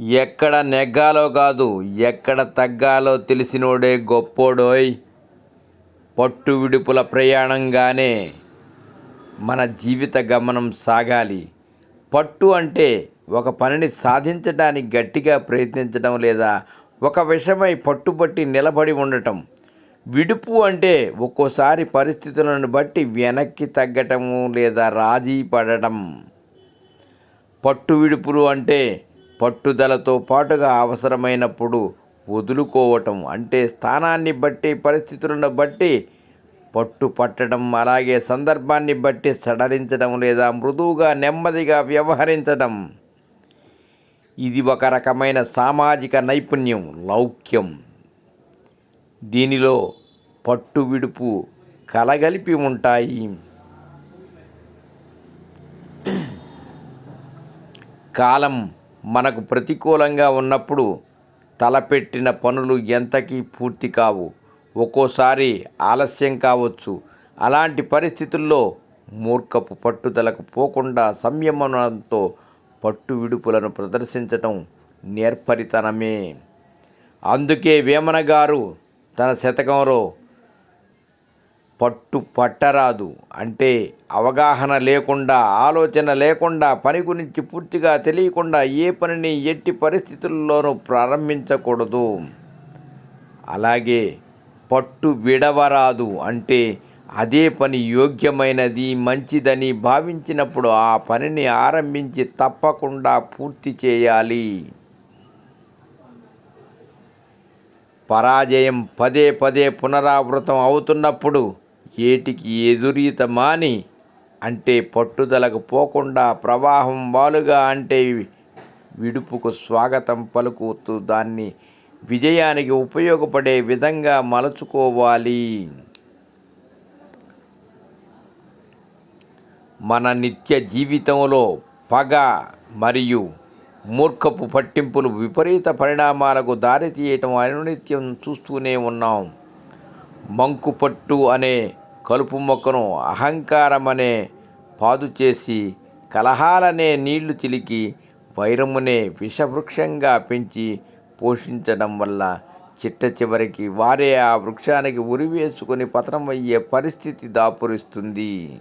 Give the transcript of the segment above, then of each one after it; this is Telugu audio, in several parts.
ఎక్కడ నెగ్గాలో కాదు ఎక్కడ తగ్గాలో తెలిసినోడే గొప్పోడోయ్. పట్టు విడుపుల ప్రయాణంగానే మన జీవిత గమనం సాగాలి. పట్టు అంటే ఒక పనిని సాధించడానికి గట్టిగా ప్రయత్నించడం లేదా ఒక విషయమై పట్టుబట్టి నిలబడి ఉండటం. విడుపు అంటే ఒక్కోసారి పరిస్థితులను బట్టి వెనక్కి తగ్గటము లేదా రాజీ పడటం. పట్టు విడుపులు అంటే పట్టుదలతో పాటుగా అవసరమైనప్పుడు వదులుకోవటం అంటే స్థానాన్ని బట్టి పరిస్థితులను బట్టి పట్టు పట్టడం అలాగే సందర్భాన్ని బట్టి సడలించడం లేదా మృదువుగా నెమ్మదిగా వ్యవహరించడం. ఇది ఒక రకమైన సామాజిక నైపుణ్యం లౌక్యం. దీనిలో పట్టు విడుపు కలగలిపి ఉంటాయి. కాలం మనకు ప్రతికూలంగా ఉన్నప్పుడు తలపెట్టిన పనులు ఎంతకీ పూర్తి కావు. ఒక్కోసారి ఆలస్యం కావచ్చు. అలాంటి పరిస్థితుల్లో మూర్ఖపు పట్టుదలకు పోకుండా సంయమనంతో పట్టు విడుపులను ప్రదర్శించటం నేర్పరితనమే. అందుకే వేమన గారు తన శతకంలో పట్టు పట్టరాదు. అంటే అవగాహన లేకుండా ఆలోచన లేకుండా పని గురించి పూర్తిగా తెలియకుండా ఏ పనిని ఎట్టి పరిస్థితుల్లోనూ ప్రారంభించకూడదు. అలాగే పట్టు విడవరాదు అంటే అదే పని యోగ్యమైనది మంచిదని భావించినప్పుడు ఆ పనిని ఆరంభించి తప్పకుండా పూర్తి చేయాలి. పరాజయం పదే పదే పునరావృతం అవుతున్నప్పుడు ఏటికి ఎదురీత మాని అంటే పట్టుదలకు పోకుండా ప్రవాహం వాలుగా అంటే విడుపుకు స్వాగతం పలుకుతూ దాన్ని విజయానికి ఉపయోగపడే విధంగా మలుచుకోవాలి. మన నిత్య జీవితంలో పగ మరియు మూర్ఖపు పట్టింపులు విపరీత పరిణామాలకు దారితీయటం అనునిత్యం చూస్తూనే ఉన్నాం. మంకుపట్టు అనే కలుపు మొక్కను అహంకారమనే పాదు చేసి కలహాలనే నీళ్ళు చిలికి వైరమునే విషవృక్షంగా పెంచి పోషించడం వల్ల చిట్ట చివరికి వారే ఆ వృక్షానికి ఉరివేసుకొని అయ్యే పరిస్థితి దాపురిస్తుంది.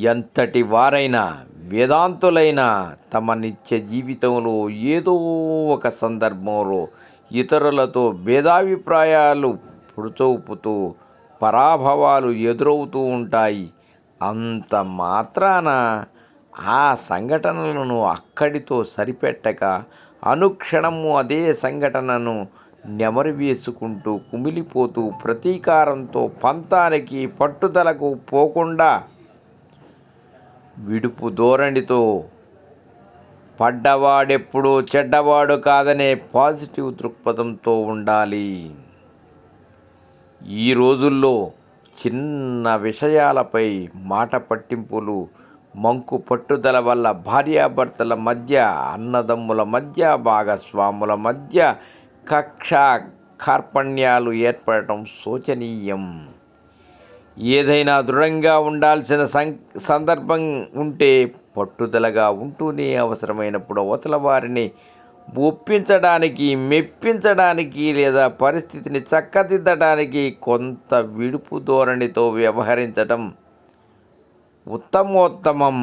ఎంతటి వారైనా వేదాంతులైన తమ నిత్య జీవితంలో ఏదో ఒక సందర్భంలో ఇతరులతో భేదాభిప్రాయాలు పుడుచూపుతూ పరాభవాలు ఎదురవుతూ ఉంటాయి. అంత మాత్రాన ఆ సంఘటనలను అక్కడితో సరిపెట్టక అనుక్షణము అదే సంఘటనను నెమరు వేసుకుంటూ కుమిలిపోతూ ప్రతీకారంతో పంతానికి పట్టుదలకు పోకుండా విడుపు ధోరణితో పడ్డవాడెప్పుడూ చెడ్డవాడు కాదనే పాజిటివ్ దృక్పథంతో ఉండాలి. ఈ రోజుల్లో చిన్న విషయాలపై మాట పట్టింపులు మంకు పట్టుదల వల్ల భార్యాభర్తల మధ్య అన్నదమ్ముల మధ్య భాగస్వాముల మధ్య కక్ష కార్పణ్యాలు ఏర్పడటం శోచనీయం. ఏదైనా దృఢంగా ఉండాల్సిన సం సందర్భం ఉంటే పట్టుదలగా ఉంటూనే అవసరమైనప్పుడు అవతల వారిని ఒప్పించడానికి మెప్పించడానికి లేదా పరిస్థితిని చక్కదిద్దడానికి కొంత విడుపు ధోరణితో వ్యవహరించడం ఉత్తమోత్తమం.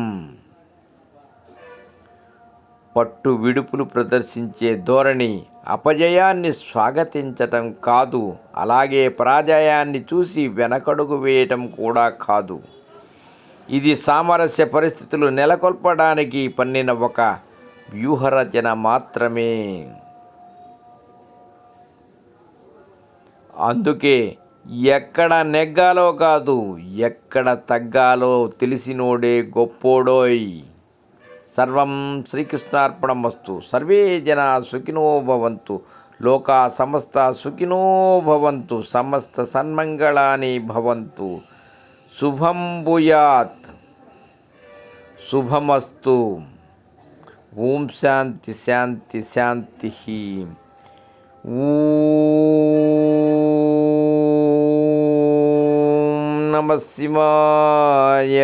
పట్టు విడుపులు ప్రదర్శించే ధోరణి అపజయాన్ని స్వాగతించటం కాదు అలాగే పరాజయాన్ని చూసి వెనకడుగు వేయటం కూడా కాదు. ఇది సామరస్య పరిస్థితులు నెలకొల్పడానికి పన్నిన ఒక వ్యూహరచన మాత్రమే. అందుకే ఎక్కడ నెగ్గాలో కాదు ఎక్కడ తగ్గాలో తెలిసినోడే గొప్పోడోయ్. సర్వం శ్రీకృష్ణార్పణమస్తు సర్వే జన సుఖినో భవంతు లోకా సమస్త సుఖినో భవంతు సమస్త సన్మంగళాని భవంతు శుభం భూయాత్ శుభమస్తు ఓం శాంతి శాంతి శాంతి ఓం నమ శివాయ